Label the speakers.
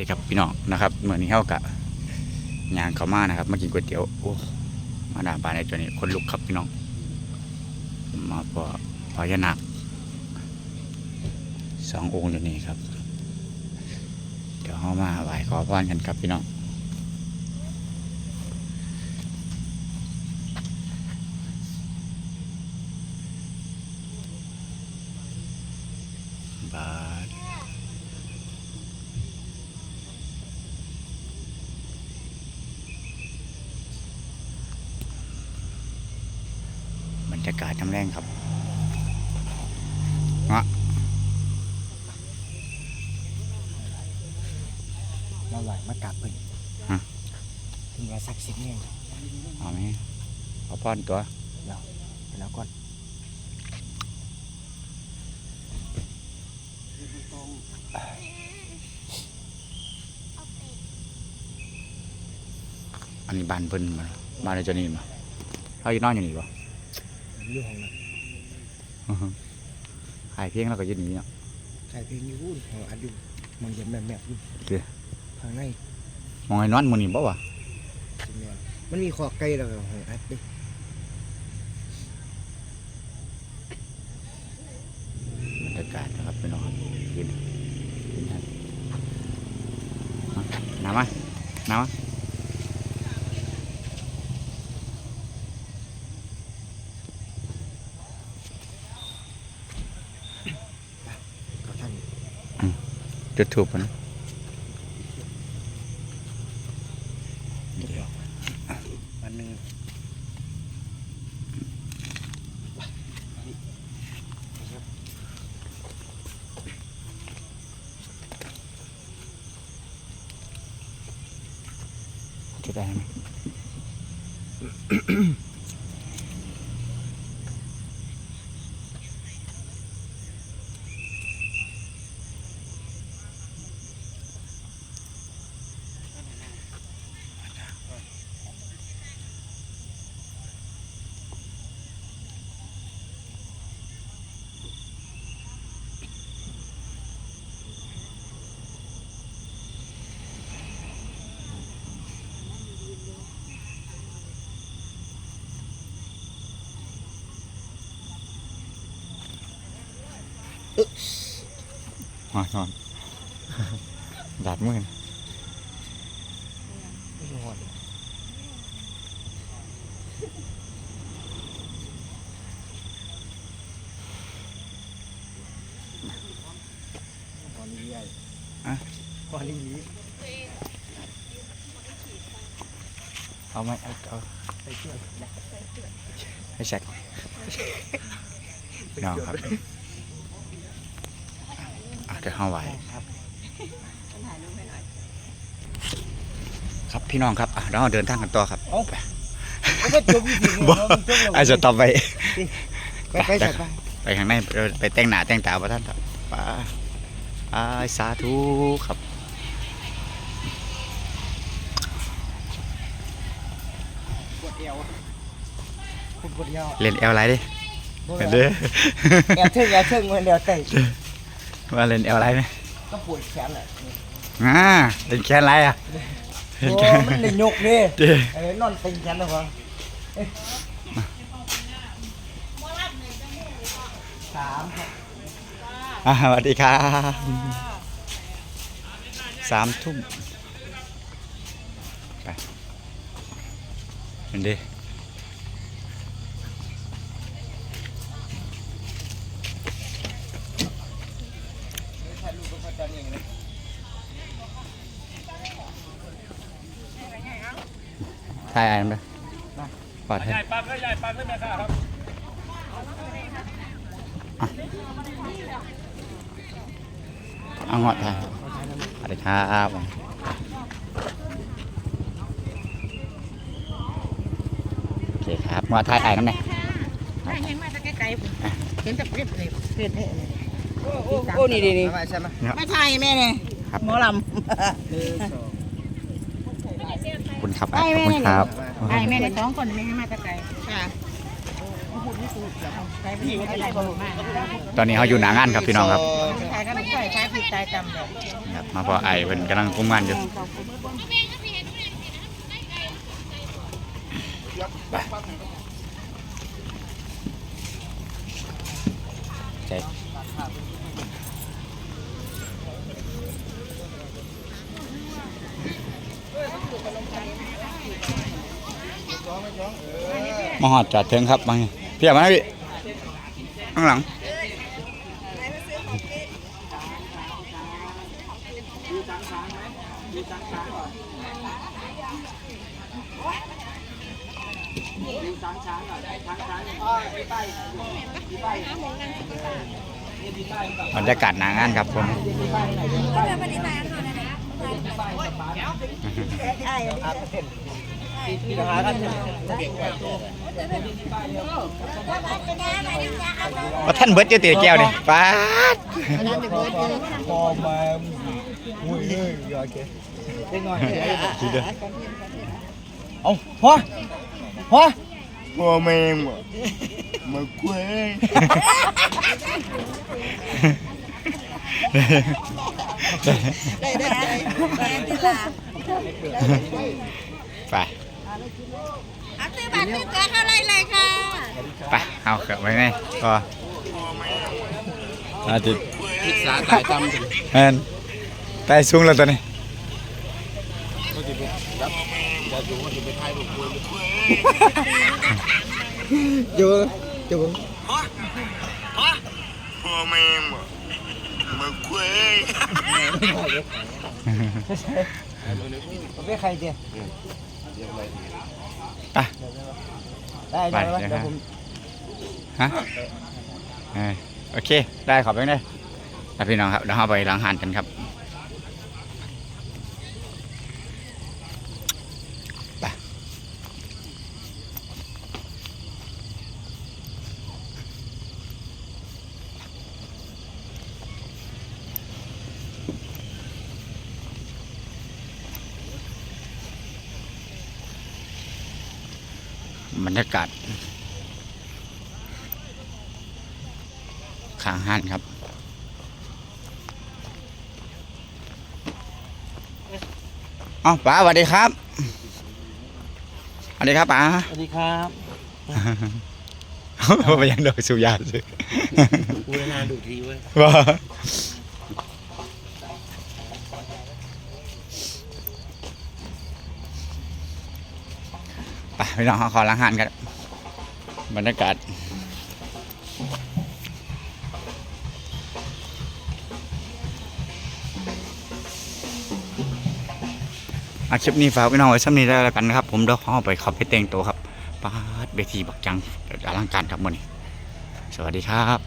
Speaker 1: ดีครับพี่น้องนะครับเมื่อนี้เฮากะยางเขามานะครับมากินก๋วยเตี๋ยวโอ้มาด่าบ้านในตัวนี้คนลุกครับพี่น้อง มาพอพญานาคสององค์อยู่นี่ครับ เดี๋ยวเฮามาไหว้ขอพรกันครับพี่น้องบาท บรร ยากาศน้ำแรงครับเงาะ
Speaker 2: มาไหวมากราบเพิ่นถึงว่าศักดิ์สิทธิ์เนี่ย
Speaker 1: เอาไหมขอป้อนตัว
Speaker 2: ไปแล้วก่อน
Speaker 1: อันนี้บ้านเพิ่นมาบ้านในตัวนี้มาเขาอยู่นอนอยู่นี่ป่ะ
Speaker 2: เรื่ องของนั้น
Speaker 1: ขายเพียงแล้วก็อยืนนี่เนาะ
Speaker 2: ใครเพลงอยูนของอัดอยู่มันเย็นแบบแบบอยู่
Speaker 1: เด้อ
Speaker 2: ข้างใน
Speaker 1: มองไอ้นอนหมือนี่บ่วะ
Speaker 2: จริงแม่นมันมีขอไก่แล้วก็ของอัดเดิ
Speaker 1: บรรยากาศนะครับพี่น้องครับยืนยืนครับมาน้ำมาน้ำมา
Speaker 2: เขาท่าน
Speaker 1: จุดถูกปะนะ
Speaker 2: วันหนึ่ง
Speaker 1: จะได้ไหม นอนนอนดาดมือนะ
Speaker 2: ไม่ใช่หอดตอนนี้ใหญ่ตอนนี้นี้
Speaker 1: เอาไหมเอาเอา
Speaker 2: ไปเที่ยวนะ
Speaker 1: ให้แช็คน้องครับอะ เดี๋ยวห้าไหว
Speaker 2: ครับ
Speaker 1: ครับพี่น้องครับอะเดี๋ยวเราเดินทางกันต่อครับ
Speaker 2: เอ้าไม่ก็จบวิธี
Speaker 1: บ่ไอ้จะต่อไป
Speaker 2: ไปไปใส่ไป
Speaker 1: ไปข้างในไปไปแต่งหน้าแต่งตาพระท่านครับไปไปสาธุครับ
Speaker 2: ปวดเอวคุณปวดเอว
Speaker 1: เล่นเอลไรดิเห็นเด้อ
Speaker 2: แอบเชิงแอบเชิงมันเดียวเตะ
Speaker 1: ว่าเล่นเอลไรไหม
Speaker 2: ก็ปวดแขนแหละ
Speaker 1: อ่าเล่นแค่ไรอะเล่น
Speaker 2: โอ้
Speaker 1: แค่
Speaker 2: มันเลยยกดิ
Speaker 1: เด้อ
Speaker 2: เอ้ยนอนติงแขนเลยพ่อสามครับ
Speaker 1: อ่าสวัสดีครับสามทุ่มไปเห็นดิา
Speaker 2: ยอะ
Speaker 1: ไรมั้ยปอดให้
Speaker 3: ใหญ่ปักเลยใหญ่ปักเลยแม่ค้าครับ
Speaker 1: เอาเงาะถ่ายสวัสดีครับโอเคครับเงาะถ่ายไอ้น้ำไหน
Speaker 4: ถ้าเห็นมาแต่ไกลๆผมเห็นแต่เรียบเลยเพื่อนเท่เลย
Speaker 2: โอ้โอ้โอ้นี่นี่นี่มาใช่ไหม
Speaker 4: ไม่ใช่แม่เนี่ย
Speaker 1: ครับ
Speaker 4: หมอล
Speaker 2: หนึ่งสอง
Speaker 1: ขอบ คุณครับำ
Speaker 4: ไอ้
Speaker 1: ขอบ
Speaker 4: แม่
Speaker 1: คุณ
Speaker 4: เนี่ย
Speaker 1: ครับ
Speaker 4: ไอ้แม่เนี่ยสองคนแม่ให้มาแต่ไกลค่ะใส่พี่ไม่ได้บ่มาก
Speaker 1: ตอนนี้เขาอยู่หนางานครับพี่น้องครับ
Speaker 4: ใส่ก็ไม่ใส่ใช้ผิดตายจำเลย
Speaker 1: ครับมาพอไอเพิ่นกำลังกุมงานอยู่ไปใจ มาหอดจอดถึงครับมาพี่เอามาพี่ข้างหลังบรรยากาศหนางานครับผม
Speaker 2: พี่หากัน
Speaker 1: ว่าท่านเบิร์ดเจตีแก้วนี่ป้าด
Speaker 2: พอมามุ้ยเลยโอเคเล็กน้อยเอาพอพอพอแม่งมาคุย
Speaker 4: ได้ได้ได้ทีละ
Speaker 1: ไป
Speaker 4: เอาซื้อบัตรซื้อเกินเท่าไรเลยค่ะ
Speaker 1: ไปเอาเกิดไว้ไงก็อาจิต
Speaker 3: ศึกษาตายตำ
Speaker 1: แมนใต้สูงแล้วตอนนี้
Speaker 2: อยู่อยู่
Speaker 5: พ่อแม่งบอกมาคุย
Speaker 2: ผมเป็นใครเดีย
Speaker 1: ไป
Speaker 2: ได้
Speaker 1: ไป
Speaker 2: ได้
Speaker 1: เดี๋ยว
Speaker 2: เดี๋ยวผม
Speaker 1: ฮะเออโอเค ได้ขอบคุณเลยแล้วพี่น้องครับเดี๋ยวเราไปล้างหานกันครับ บรรยากาศข้างห้านครับเอ้าป๋าสวัสดีครับสวัสดีครับป๋า
Speaker 2: สวัสดีครับ
Speaker 1: ไปยังดอกสุยาสิ
Speaker 2: กูนานดูทีเว้ย
Speaker 1: ว่าไป พี่น้องขอล้างหานกันบรรยากาศอาคลิปนี้ฝากพี่น้องไว้ซ้ำนี้ได้แล้วกันนะครับ ผมเดี๋ยวขอไปขับไปเต่งตัวครับปาดเบทีบักจังอลังการครับมื่อนี้ สวัสดีครับ